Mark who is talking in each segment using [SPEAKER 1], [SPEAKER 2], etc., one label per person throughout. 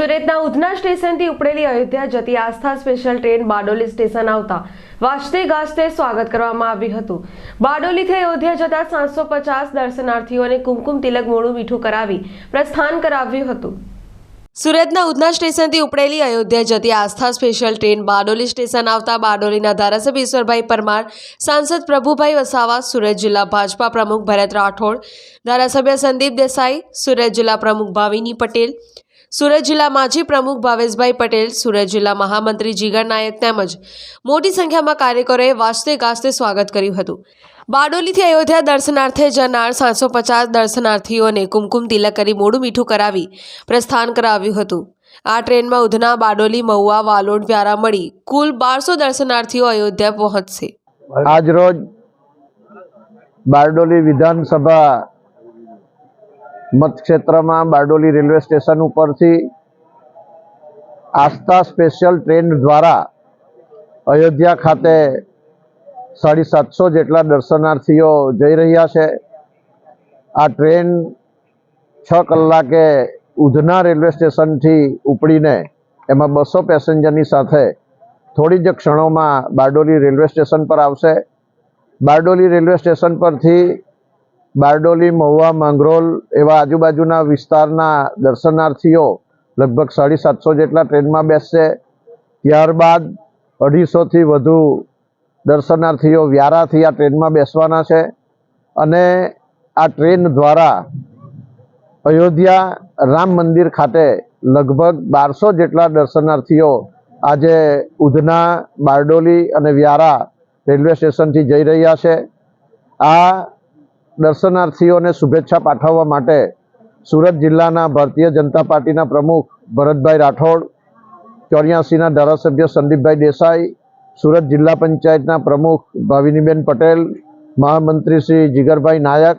[SPEAKER 1] સુરતના ઉધના સ્ટેશનથી ઉપડેલી અયોધ્યા જતી Astha special train Bardoli station આવતા વાજતે ગાજતે સ્વાગત કરવામાં આવ્યું હતું. બારડોલીથી અયોધ્યા જતા સાતસો પચાસ દર્શનાર્થીઓને કુમકુમ તિલક મોડું મીઠું કરાવી પ્રસ્થાન કરાવ્યું હતું. સુરતના ઉધના સ્ટેશનથી ઉપડેલી અયોધ્યા જતી Astha special train Bardoli station આવતા બારડોલીના ધારાસભ્ય ઈશ્વરભાઈ પરમાર, સાંસદ પ્રભુભાઈ વસાવા, સુરત જિલ્લા ભાજપા પ્રમુખ ભરત રાઠોડ, ધારાસભ્ય સંદીપ દેસાઈ, સુરત જિલ્લા પ્રમુખ ભાવિની પટેલ સુરત જિલ્લા માજી પ્રમુખ ભાવેશભાઈ પટેલ, સુરત જિલ્લા મહામંત્રી જીગર નાયક તેમજ મોટી સંખ્યામાં કાર્યકરોએ વાસ્તે ગાસ્તે સ્વાગત કર્યું હતું. બારડોલીથી અયોધ્યા દર્શનાર્થે જનાર સાતસો પચાસ દર્શનાર્થીઓને કુમકુમ તિલક કરી મોડું મીઠું કરાવી પ્રસ્થાન કરાવ્યું હતું. આ ટ્રેનમાં ઉધના, બારડોલી, મહુવા, વાલોડ, વ્યારા મળી કુલ બારસો દર્શનાર્થીઓ અયોધ્યા પહોંચશે.
[SPEAKER 2] આજરોજ બારડોલી વિધાનસભા મતક્ષેત્રમાં બારડોલી રેલવે સ્ટેશન ઉપરથી આસ્થા સ્પેશિયલ ટ્રેન દ્વારા અયોધ્યા ખાતે સાડી સાતસો જેટલા દર્શનાર્થીઓ જઈ રહ્યા છે. આ ટ્રેન છ કલાકે ઉધના રેલવે સ્ટેશનથી ઉપડીને એમાં બસો પેસેન્જરની સાથે થોડી જ ક્ષણોમાં બારડોલી રેલવે સ્ટેશન પર આવશે. બારડોલી રેલવે સ્ટેશન પરથી બારડોલી, મહુવા, માંગરોલ એવા આજુબાજુના વિસ્તારના દર્શનાર્થીઓ લગભગ સાડી સાતસો જેટલા ટ્રેનમાં બેસશે. ત્યારબાદ અઢીસોથી વધુ દર્શનાર્થીઓ વ્યારાથી આ ટ્રેનમાં બેસવાના છે અને આ ટ્રેન દ્વારા અયોધ્યા રામ મંદિર ખાતે લગભગ બારસો જેટલા દર્શનાર્થીઓ આજે ઉધના, બારડોલી અને વ્યારા રેલવે સ્ટેશનથી જઈ રહ્યા છે. આ દર્શનાર્થીઓને શુભેચ્છા પાઠવવા માટે સુરત જિલ્લાના ભારતીય જનતા પાર્ટીના પ્રમુખ ભરતભાઈ રાઠોડ, ચોર્યાસીના ધારાસભ્ય સંદીપભાઈ દેસાઈ, સુરત જિલ્લા પંચાયતના પ્રમુખ ભાવિનીબેન પટેલ, મહામંત્રી શ્રી જીગરભાઈ નાયક,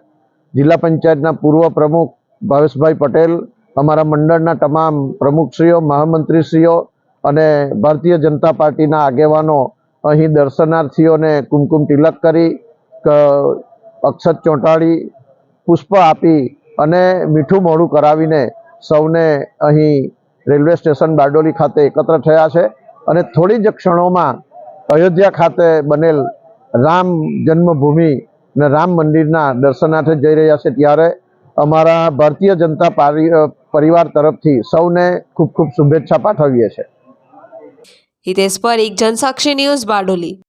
[SPEAKER 2] જિલ્લા પંચાયતના પૂર્વ પ્રમુખ ભાવેશભાઈ પટેલ, અમારા મંડળના તમામ પ્રમુખશ્રીઓ, મહામંત્રીશ્રીઓ અને ભારતીય જનતા પાર્ટીના આગેવાનો અહીં દર્શનાર્થીઓને કુમકુમ તિલક કરી અક્ષત ચોંટાડી પુષ્પ આપી અને મીઠું મોડું કરાવીને સૌને અહીં રેલવે સ્ટેશન બારડોલી ખાતે એકત્ર થયા છે અને થોડી જ ક્ષણોમાં અયોધ્યા ખાતે બનેલ રામ જન્મભૂમિ અને રામ મંદિરના દર્શનાર્થે જઈ રહ્યા છે ત્યારે અમારા ભારતીય જનતા પારી- પરિવાર તરફથી સૌને ખૂબ ખૂબ શુભેચ્છા પાઠવીએ છીએ.
[SPEAKER 1] હિતેશ પરીખ જનસાક્ષી ન્યૂઝ બારડોલી.